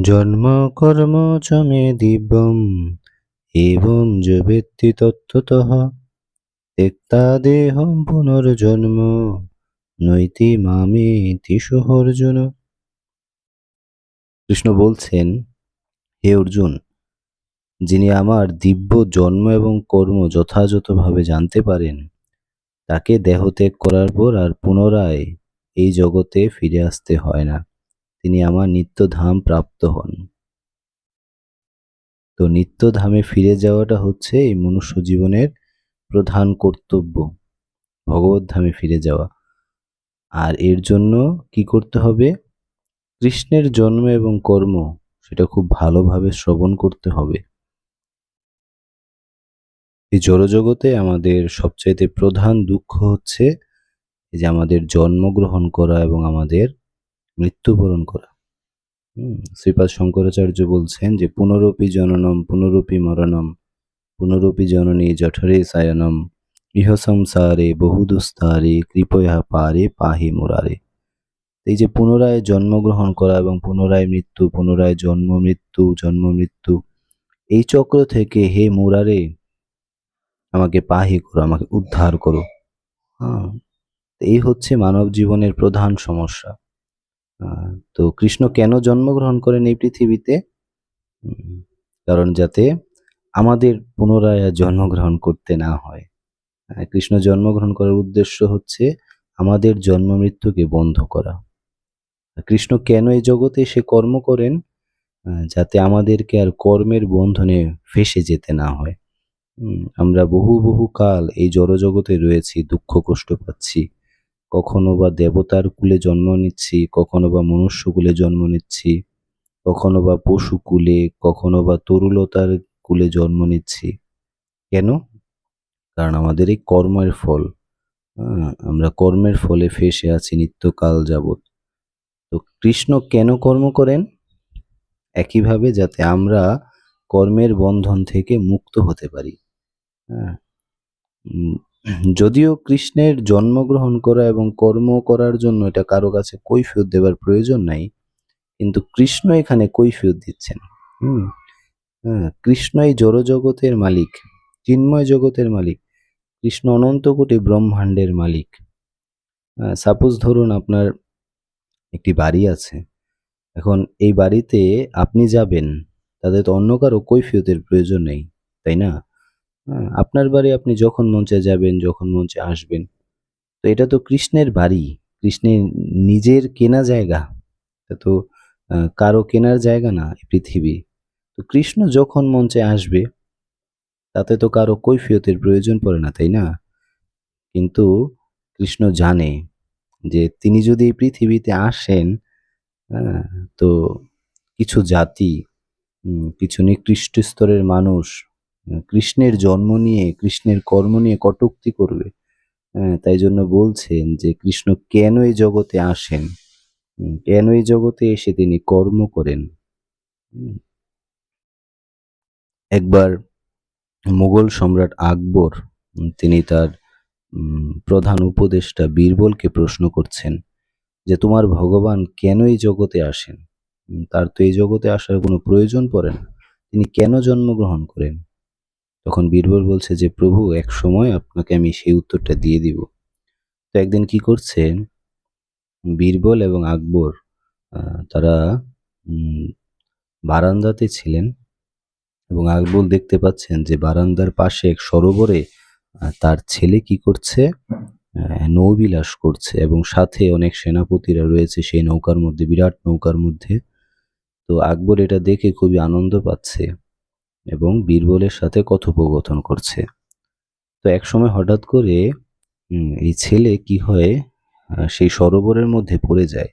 জন্ম কর্ম চ মে দিব্যম এবং য তত্ত্বতঃ তেক্তা দেহম পুনর্জন্ম, নৈতি মামেতি অর্জুন কৃষ্ণ বলছেন, হে অর্জুন, যিনি আমার দিব্য জন্ম এবং কর্ম যথাযথভাবে জানতে পারেন, তাকে দেহত্যাগ করার পর আর পুনরায় এই জগতে ফিরে আসতে হয় না। তিনি আমার নিত্যধাম প্রাপ্ত হন। তো নিত্যধামে ফিরে যাওয়াটা হচ্ছে এই মনুষ্য জীবনের প্রধান কর্তব্য, ভগবত ধামে ফিরে যাওয়া। আর এর জন্য কি করতে হবে? কৃষ্ণের জন্ম এবং কর্ম সেটা খুব ভালোভাবে শ্রবণ করতে হবে। এই জড়জগতে আমাদের সবচাইতে প্রধান দুঃখ হচ্ছে যে আমাদের জন্মগ্রহণ করা এবং আমাদের মৃত্যুবরণ করা। শ্রীপাদ শঙ্করাচার্য বলছেন যে, পুনরূপী জননম, পুনরূপী মরণম, পুনরূপী জননী জঠরে সায়নম ইহ সংসারে বহুদুস্তারে, কৃপয়া পারে পাহি মুরারে। এই যে পুনরায় জন্মগ্রহণ করা এবং পুনরায় মৃত্যু, পুনরায় জন্ম মৃত্যু জন্ম মৃত্যু, এই চক্র থেকে হে মুরারে, আমাকে পাহি করো, আমাকে উদ্ধার করো। হ্যাঁ এই হচ্ছে মানব জীবনের প্রধান সমস্যা। তো কৃষ্ণ কেন জন্মগ্রহণ করেন এই পৃথিবীতে? কারণ যাতে আমাদের পুনরায় জন্মগ্রহণ করতে না হয়। কৃষ্ণ জন্মগ্রহণ করার উদ্দেশ্য হচ্ছে আমাদের জন্ম মৃত্যুকে বন্ধ করা। কৃষ্ণ কেন এই জগতে সে কর্ম করেন? যাতে আমাদেরকে আর কর্মের বন্ধনে ফেসে যেতে না হয়। আমরা বহু বহু কাল এই জড়জগতে রয়েছি, দুঃখ কষ্ট পাচ্ছি। কখনো বা দেবতার কুলে জন্ম নিচ্ছি, কখনো বা মনুষ্য কুলে জন্ম নিচ্ছি, কখনো বা পশু কুলে, কখনো বা তরুলতার কুলে জন্ম নিচ্ছি। কেন? কারণ আমাদের এই কর্মের ফল আমরা কর্মের ফলে ফেসে আছি নিত্যকাল যাবৎ। তো কৃষ্ণ কেন কর্ম করেন? একইভাবে যাতে আমরা কর্মের বন্ধন থেকে মুক্ত হতে পারি। হ্যাঁ যদিও কৃষ্ণের জন্মগ্রহণ করা এবং কর্ম করার জন্য এটা কারও কাছে কৈফিয়ত দেবার প্রয়োজন নাই, কিন্তু কৃষ্ণ এখানে কৈফিয়ত দিচ্ছেন। হুম হ্যাঁ কৃষ্ণ জড়জগতের মালিক, চিন্ময় জগতের মালিক, কৃষ্ণ অনন্ত কোটি ব্রহ্মাণ্ডের মালিক। সাপোজ ধরুন আপনার একটি বাড়ি আছে, এখন এই বাড়িতে আপনি যাবেন, তাদের তো অন্য কারও কৈফিয়তের প্রয়োজন নেই, তাই না? হ্যাঁ আপনার বাড়ি আপনি যখন মঞ্চে যাবেন যখন মঞ্চে আসবেন তো এটা তো কৃষ্ণের বাড়ি কৃষ্ণের নিজের কেনা জায়গা। তো কারও কেনার জায়গা না পৃথিবী। তো কৃষ্ণ যখন মঞ্চে আসবে তাতে তো কারও কৈফিয়তের প্রয়োজন পড়ে না তাই না? কিন্তু কৃষ্ণ জানে যে তিনি যদি এই পৃথিবীতে আসেন হ্যাঁ, তো কিছু জাতি কিছু নিকৃষ্ট স্তরের মানুষ কৃষ্ণের জন্ম নিয়ে কৃষ্ণের কর্ম নিয়ে কটুক্তি করবে। হ্যাঁ, তাই জন্য বলছেন যে কৃষ্ণ কেন এই জগতে আসেন? কেন এই জগতে এসে তিনি কর্ম করেন? একবার মুঘল সম্রাট আকবর তিনি তার প্রধান উপদেষ্টা বীরবলকে প্রশ্ন করছেন যে তোমার ভগবান কেন এই জগতে আসেন? তার তো এই জগতে আসার কোনো প্রয়োজন পড়ে না। তিনি কেন জন্মগ্রহণ করেন? তখন বীরবল বলছে যে, প্রভু, এক সময় আপনাকে আমি সেই উত্তরটা দিয়ে দিব। তো একদিন কি করছেন? বীরবল এবং আকবর তারা বারান্দাতে ছিলেন এবং আকবর দেখতে পাচ্ছেন যে, বারান্দার পাশে এক সরোবরে তার ছেলে কি করছে? নৌবিলাস করছে এবং সাথে অনেক সেনাপতিরা রয়েছে সেই নৌকার মধ্যে, বিরাট নৌকার মধ্যে। তো আকবর এটা দেখে খুবই আনন্দ পাচ্ছে। এবং বীরবলের সাথে কথোপকথন করছে। তো এক সময় হঠাৎ করে এই ছেলে কি হয় সেই সরোবরের মধ্যে পড়ে যায়।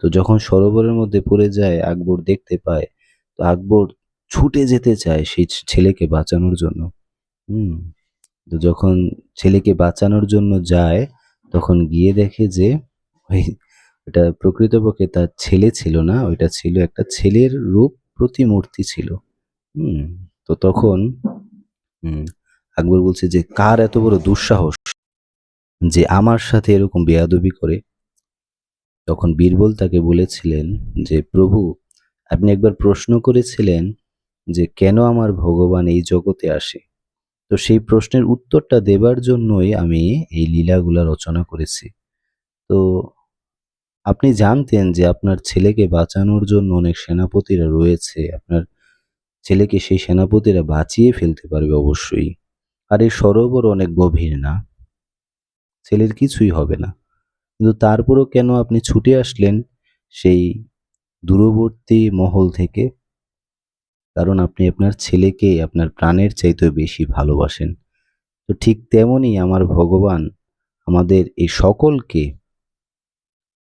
তো যখন সরোবরের মধ্যে পড়ে যায়, আকবর দেখতে পায়, তো আকবর ছুটে যেতে চায় সেই ছেলেকে বাঁচানোর জন্য। হুম, তো যখন ছেলেকে বাঁচানোর জন্য যায়, তখন গিয়ে দেখে যে, ওই এটা প্রকৃতপক্ষে তার ছেলে ছিল না, ওইটা ছিল একটা ছেলের রূপ প্রতিমূর্তি ছিল। হুম, তো তখন আকবর বলছে যে, কার এত বড় দুঃসাহস যে আমার সাথে এরকম বেয়াদবি করে? তখন বীরবল তাকে বলেছিলেন যে, প্রভু, আপনি একবার প্রশ্ন করেছিলেন যে, কেন আমার ভগবান এই জগতে আসে? তো সেই প্রশ্নের উত্তরটা দেবার জন্যই আমি এই লীলাগুলা রচনা করেছি। তো আপনি জানতেন যে, আপনার ছেলেকে বাঁচানোর জন্য অনেক সেনাপতিরা রয়েছে, আপনার ছেলেকে সেই সেনাপতিরা বাঁচিয়ে ফেলতে পারবে অবশ্যই। আর এই সরোবর অনেক গভীর না। ছেলের কিছুই হবে না। কিন্তু তারপরও কেন আপনি ছুটে আসলেন সেই দূরবর্তী মহল থেকে? কারণ আপনি আপনার ছেলেকে আপনার প্রাণের চাইতেও বেশি ভালোবাসেন। তো ঠিক তেমনই আমার ভগবান আমাদের এই সকলকে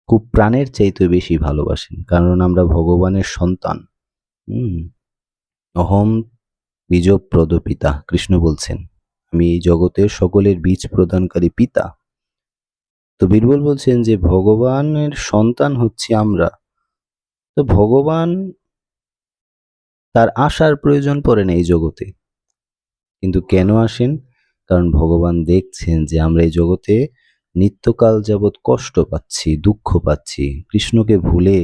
খুব প্রাণের চাইতে বেশি ভালোবাসেন। কারণ আমরা ভগবানের সন্তান। হুম। অহম বীজপ্রদ পিতা কৃষ্ণ বলছেন, আমি এই জগতের সকলের বীজ প্রদানকারী পিতা। তো বীরবল বলছেন যে, ভগবানের সন্তান হচ্ছে আমরা। তো ভগবান তার আসার প্রয়োজন পড়ে না এই জগতে। কিন্তু কেন আসেন? কারণ ভগবান দেখছেন যে, আমরা এই জগতে নিত্যকাল যাবৎ কষ্ট পাচ্ছি, দুঃখ পাচ্ছি, কৃষ্ণকে ভুলে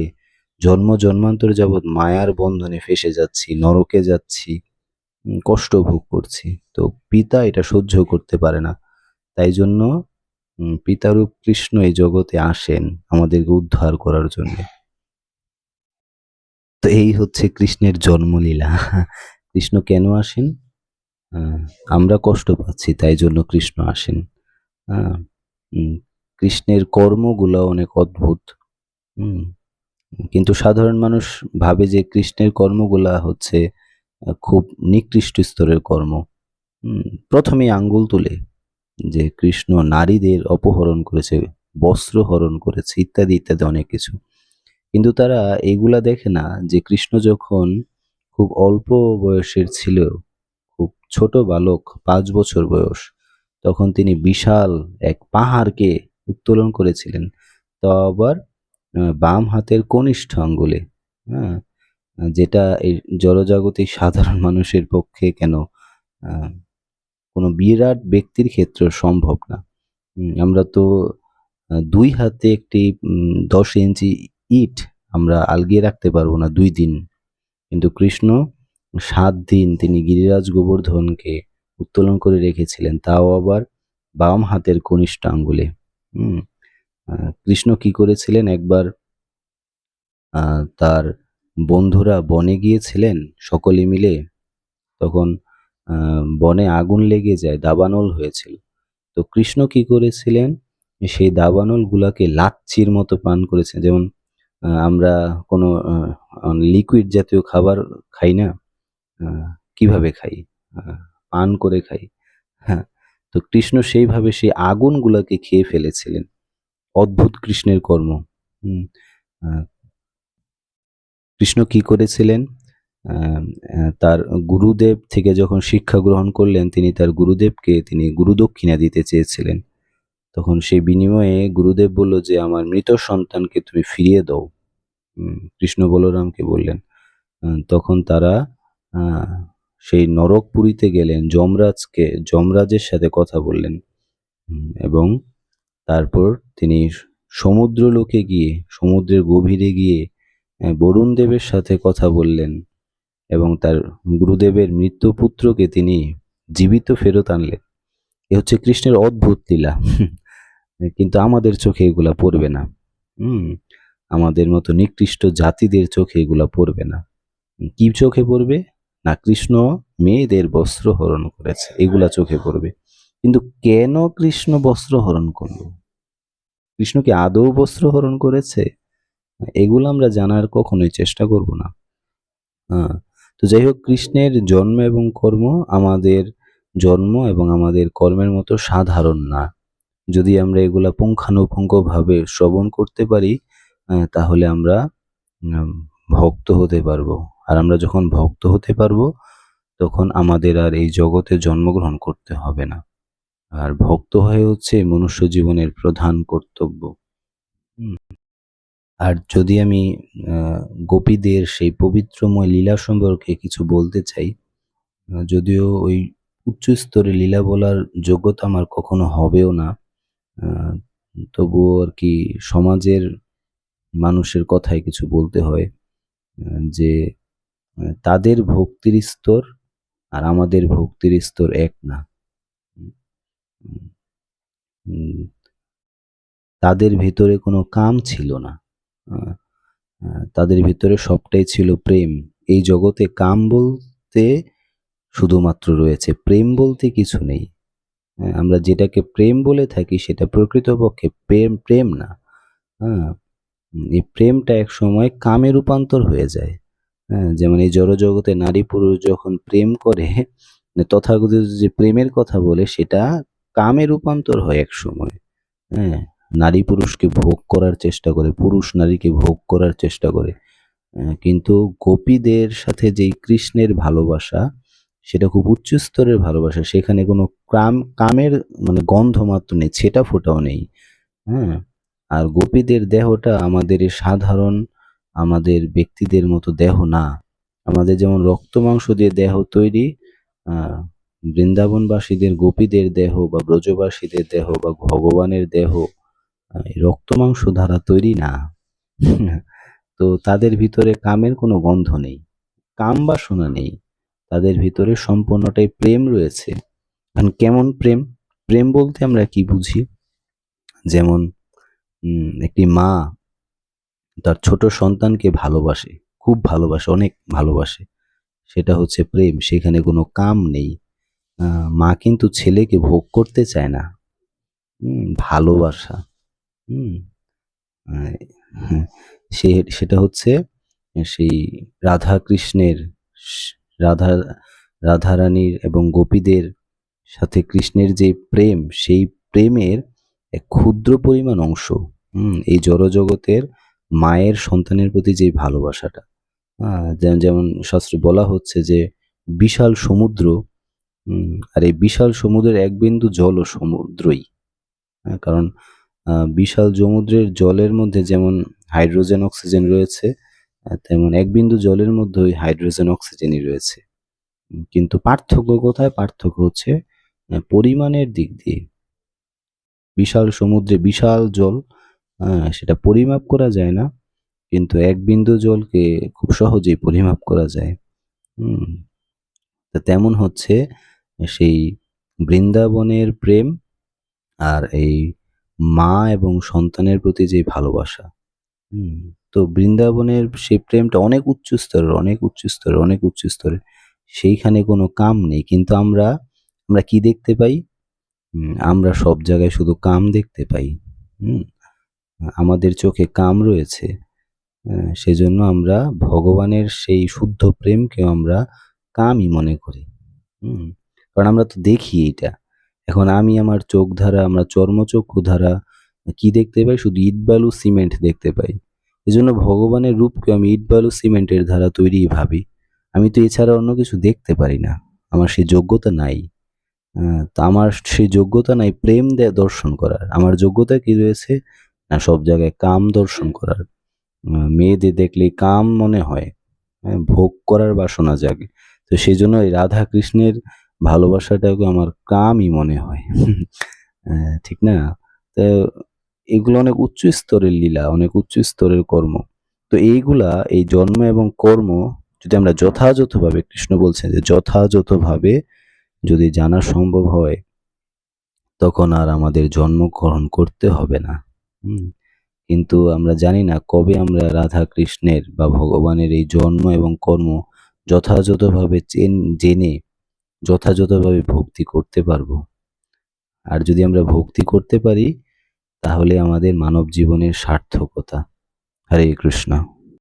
জন্ম, জন্মান্তর যাবৎ মায়ার বন্ধনে ফেসে যাচ্ছি, নরকে যাচ্ছি কষ্ট ভোগ করছি। তো পিতা এটা সহ্য করতে পারে না। তাই জন্য পিতারূপ কৃষ্ণ এই জগতে আসেন আমাদেরকে উদ্ধার করার জন্য। তো এই হচ্ছে কৃষ্ণের জন্মলীলা। কৃষ্ণ কেন আসেন? আমরা কষ্ট পাচ্ছি, তাই জন্য কৃষ্ণ আসেন। কৃষ্ণের কর্মগুলো অনেক অদ্ভুত। কিন্তু সাধারণ মানুষ ভাবে যে কৃষ্ণের কর্মগুলা হচ্ছে খুব নিকৃষ্ট স্তরের কর্ম। প্রথমেই আঙ্গুল তুলে যে কৃষ্ণ নারীদের অপহরণ করেছে, বস্ত্র হরণ করেছে, ইত্যাদি ইত্যাদি অনেক কিছু। কিন্তু তারা এগুলা দেখে না যে কৃষ্ণ যখন খুব অল্প বয়সের ছিল খুব ছোট বালক, পাঁচ বছর বয়স, তখন তিনি বিশাল এক পাহাড়কে উত্তোলন করেছিলেন। তা আবার বাম হাতের কনিষ্ঠ আঙ্গুলে হ্যাঁ যেটা এই জড়জাগতিক সাধারণ মানুষের পক্ষে কেন কোনো বিরাট ব্যক্তির ক্ষেত্রে সম্ভব না। আমরা তো দুই হাতে একটি দশ ইঞ্চি ইট আমরা আলগিয়ে রাখতে পারব না দুই দিন। কিন্তু কৃষ্ণ সাত দিন তিনি গিরিরাজ গোবর্ধনকে উত্তোলন করে রেখেছিলেন, তাও আবার বাম হাতের কনিষ্ঠ আঙ্গুলে, হুম। কৃষ্ণ কি করেছিলেন? একবার তার বন্ধুরা বনে গিয়েছিলেন, সকলে মিলে। তখন বনে আগুন লেগে যায়, দাবানল হয়েছিল। তো কৃষ্ণ কি করেছিলেন? সেই দাবানলগুলাকে লাচ্ছির মতো পান করেছেন। যেমন আমরা কোনো লিকুইড জাতীয় খাবার খাই না কীভাবে খাই? পান করে খাই। হ্যাঁ তো কৃষ্ণ সেইভাবে সেই আগুনগুলাকে খেয়ে ফেলেছিলেন। অদ্ভুত কৃষ্ণের কর্ম। কৃষ্ণ কি করেছিলেন? তার গুরুদেব থেকে যখন শিক্ষা গ্রহণ করলেন, তিনি তার গুরুদেবকে, তিনি গুরুদক্ষিণা দিতে চেয়েছিলেন। তখন সেই বিনিময়ে গুরুদেব বলল যে, আমার মৃত সন্তানকে তুমি ফিরিয়ে দাও। কৃষ্ণ বলরামকে বললেন। তখন তারা সেই নরকপুরীতে গেলেন, যমরাজকে, যমরাজের সাথে কথা বললেন। এবং তারপর তিনি সমুদ্র লোকে গিয়ে, সমুদ্রের গভীরে গিয়ে বরুণ দেবের সাথে কথা বললেন এবং তার গুরুদেবের মৃত্যুপুত্রকে তিনি জীবিত ফেরত আনলেন। এ হচ্ছে কৃষ্ণের অদ্ভুত লীলা। কিন্তু আমাদের চোখে এগুলা পড়বে না। হুম, আমাদের মতো নিকৃষ্ট জাতিদের চোখে এগুলা পড়বে না। কি চোখে পড়বে? না, কৃষ্ণ মেয়েদের বস্ত্র হরণ করেছে। এগুলা চোখে পড়বে। কিন্তু কেন কৃষ্ণ বস্ত্র হরণ করল? কৃষ্ণ কি আদৌ বস্ত্র হরণ করেছে? এগুলো আমরা জানার কখনোই চেষ্টা করব না। হ্যাঁ তো যাই হোক, কৃষ্ণের জন্ম এবং কর্ম আমাদের জন্ম এবং আমাদের কর্মের মতো সাধারণ না। যদি আমরা এগুলা পুঙ্খানুপুঙ্খভাবে শ্রবণ করতে পারি তাহলে আমরা ভক্ত হতে পারব। আর আমরা যখন ভক্ত হতে পারব, তখন আমাদের আর এই জগতে জন্মগ্রহণ করতে হবে না। আর ভক্ত হয়ে হচ্ছে মনুষ্য জীবনের প্রধান কর্তব্য। আর যদি আমি গোপীদের সেই পবিত্রময় লীলা সম্পর্কে কিছু বলতে চাই যদিও ওই উচ্চ স্তরে লীলা বলার যোগ্যতা আমার কখনো হবেও না তবুও আর কি সমাজের মানুষের কথায় কিছু বলতে হয় যে তাদের ভক্তির স্তর আর আমাদের ভক্তির স্তর এক না। তাদের ভিতরে কোনো কাম ছিল না। তাদের ভিতরে সবটাই ছিল প্রেম। এই জগতে কাম বলতে শুধুমাত্র রয়েছে, প্রেম বলতে কিছু নেই। আমরা যেটাকে প্রেম বলে থাকি সেটা প্রকৃতপক্ষে প্রেম প্রেম না। হ্যাঁ এই প্রেমটা এক সময় কামে রূপান্তর হয়ে যায়। যেমন এই জড়জগতে নারী পুরুষ যখন প্রেম করে, তথাকথিত যে প্রেমের কথা বলে সেটা কামে রূপান্তর হয় এক সময়। হ্যাঁ নারী পুরুষকে ভোগ করার চেষ্টা করে, পুরুষ নারীকে ভোগ করার চেষ্টা করে। কিন্তু গোপীদের সাথে যেই কৃষ্ণের ভালোবাসা, সেটা খুব উচ্চ স্তরের ভালোবাসা, সেখানে কোনো কাম কামের মানে গন্ধ মাত্র নেই সেটা ফোটাও নেই। হ্যাঁ আর গোপীদের দেহটা আমাদের সাধারণ, আমাদের ব্যক্তিদের মতো দেহ না। আমাদের যেমন রক্ত মাংস দিয়ে দেহ তৈরি বৃন্দাবনবাসীদের, গোপীদের দেহ বা ব্রজবাসীদের দেহ বা ভগবানের দেহ রক্ত মাংস দ্বারা তৈরি না। তো তাদের ভিতরে কামের কোনো গন্ধ নেই, কাম বাসনা নেই। তাদের ভিতরে সম্পূর্ণটাই প্রেম রয়েছে। এখন কেমন প্রেম? প্রেম বলতে আমরা কি বুঝি? যেমন একটি মা তার ছোট সন্তানকে ভালোবাসে, খুব ভালোবাসে, অনেক ভালোবাসে। সেটা হচ্ছে প্রেম, সেখানে কোনো কাম নেই। মা কিন্তু ছেলেকে ভোগ করতে চায় না। ভালোবাসা। হুম সে, সেটা হচ্ছে সেই রাধা কৃষ্ণের রাধা, রাধারানীর এবং গোপীদের সাথে কৃষ্ণের যে প্রেম, সেই প্রেমের এক ক্ষুদ্র পরিমাণ অংশ। হুম, এই জড়জগতের মায়ের সন্তানের প্রতি যে ভালোবাসাটা। যেমন শাস্ত্রে বলা হচ্ছে যে, বিশাল সমুদ্র আর এই বিশাল সমুদ্রের এক বিন্দু জলও সমুদ্রই। হ্যাঁ, কারণ বিশাল সমুদ্রের জলের মধ্যে যেমন হাইড্রোজেন অক্সিজেন রয়েছে তেমন এক বিন্দু জলের মধ্যে ওই হাইড্রোজেন অক্সিজেনই রয়েছে। কিন্তু পার্থক্য কোথায়? পার্থক্য হচ্ছে পরিমাণের দিক দিয়ে। বিশাল সমুদ্রে বিশাল জল সেটা পরিমাপ করা যায় না কিন্তু এক বিন্দু জলকে খুব সহজেই পরিমাপ করা যায়। তেমন হচ্ছে সেই বৃন্দাবনের প্রেম আর এই মা এবং সন্তানের প্রতি যে ভালোবাসা। হুম। তো বৃন্দাবনের সেই প্রেমটা অনেক উচ্চ স্তরের অনেক উচ্চ স্তরের অনেক উচ্চ স্তরের সেইখানে কোনো কাম নেই। কিন্তু আমরা আমরা কি দেখতে পাই? আমরা সব জায়গায় শুধু কাম দেখতে পাই। হুম আমাদের চোখে কাম রয়েছে। সেজন্য আমরা ভগবানের সেই শুদ্ধ প্রেমকে আমরা কামই মনে করি। হুম কারণ আমরা তো দেখি এটা এখন আমি আমার চোখ ধারা আমরা চর্মচক্ষু ধারা কি দেখতে পাই? শুধু ইট বালু সিমেন্ট দেখতে পাই। এজন্য ভগবানের রূপকে আমি ইট বালু সিমেন্টের ধারা তৈরি ভাবি। আমি তো এছাড়া অন্য কিছু দেখতে পারি না। আমার সেই যোগ্যতা নাই। তা আমার সেই যোগ্যতা নাই প্রেম দে- দর্শন করার। আমার যোগ্যতা কি রয়েছে? না সব জায়গায় কাম দর্শন করার। মেয়েদের দেখলে কাম মনে হয়। হ্যাঁ, ভোগ করার বাসনা জাগে। তো সেই জন্য রাধা কৃষ্ণের ভালোবাসাটাকে আমার কামই মনে হয়। ঠিক না? তো এগুলো অনেক উচ্চ স্তরের লীলা, অনেক উচ্চ স্তরের কর্ম। তো এইগুলা, এই জন্ম এবং কর্ম, যদি আমরা যথাযথভাবে, কৃষ্ণ বলছেন যে যথাযথভাবে যদি জানা সম্ভব হয়, তখন আর আমাদের জন্মগ্রহণ করতে হবে না। কিন্তু আমরা জানি না কবে আমরা রাধা কৃষ্ণের বা ভগবানের এই জন্ম এবং কর্ম যথাযথভাবে জেনে যথাযথভাবে ভক্তি করতে পারব। আর যদি আমরা ভক্তি করতে পারি, তাহলে আমাদের মানব জীবনের সার্থকতা। হরে কৃষ্ণ।